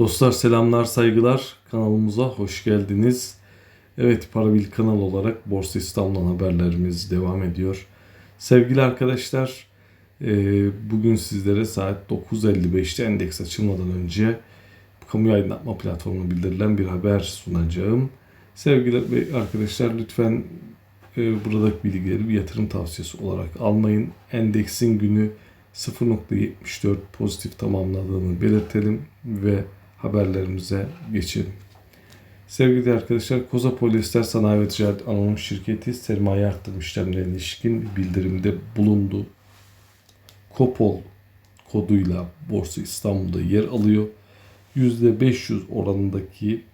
Dostlar selamlar saygılar kanalımıza hoş geldiniz. Evet Parabil kanal olarak Borsa İstanbul'dan haberlerimiz devam ediyor. Sevgili arkadaşlar e, bugün sizlere saat 9.55'te endeks açılmadan önce kamu aydınlatma platformuna bildirilen bir haber sunacağım. Sevgili arkadaşlar lütfen e, buradaki bilgileri bir yatırım tavsiyesi olarak almayın. Endeksin günü 0.74 pozitif tamamladığını belirtelim ve haberlerimize geçelim. Sevgili arkadaşlar, Koza Polyester Sanayi ve Ticaret Anonim Şirketi sermaye arttırma işlemlerine ilişkin bildirimde bulundu. Kopol koduyla Borsa İstanbul'da yer alıyor. %500 oranındaki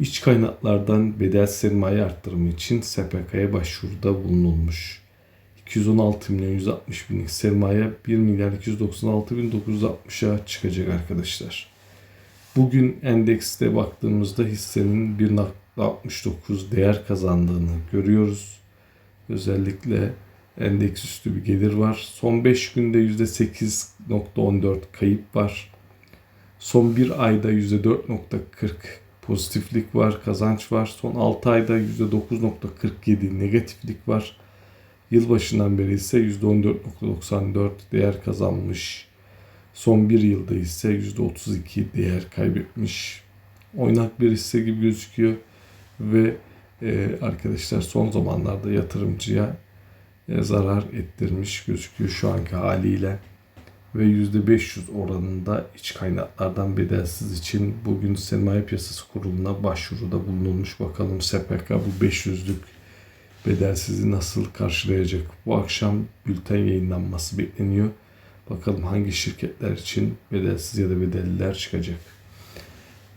iç kaynaklardan bedel sermaye arttırımı için SPK'ya başvuruda bulunulmuş. 216 milyon 160 binlik sermaye 1 milyar 296 bin 960'a çıkacak arkadaşlar. Bugün endekste baktığımızda hissenin 1.69 değer kazandığını görüyoruz. Özellikle endeks üstü bir gelir var. Son 5 günde %8.14 kayıp var. Son bir ayda %4.40 pozitiflik var, kazanç var. Son 6 ayda %9.47 negatiflik var. Yılbaşından beri ise %14.94 değer kazanmış. Son bir yılda ise %32 değer kaybetmiş. Oynak bir hisse gibi gözüküyor ve e, arkadaşlar son zamanlarda yatırımcıya e, zarar ettirmiş gözüküyor şu anki haliyle ve %500 oranında iç kaynaklardan bedelsiz için bugün Sermaye Piyasası Kurulu'na başvuruda bulunulmuş. Bakalım SPK bu 500'lük bedelsizi nasıl karşılayacak? Bu akşam bülten yayınlanması bekleniyor. Bakalım hangi şirketler için bedelsiz ya da bedelliler çıkacak.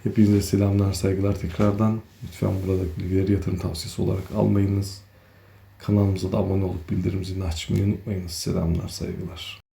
Hepinize selamlar, saygılar tekrardan. Lütfen buradaki bilgileri yatırım tavsiyesi olarak almayınız. Kanalımıza da abone olup bildirim zilini açmayı unutmayınız. Selamlar, saygılar.